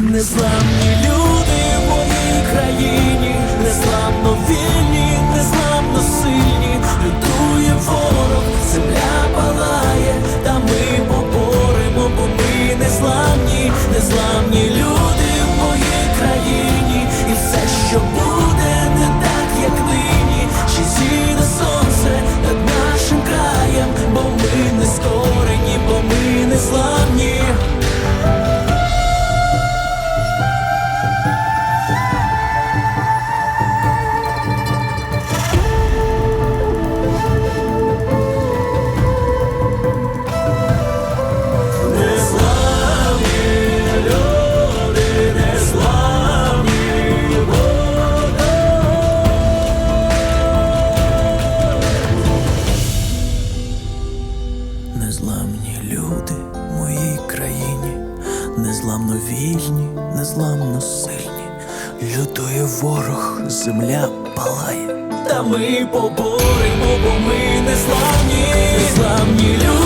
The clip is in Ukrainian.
Незламні люди незламно вільні, незламно сильні, лютує ворог, земля палає, та ми поборемо, бо ми незламні, незламні люди.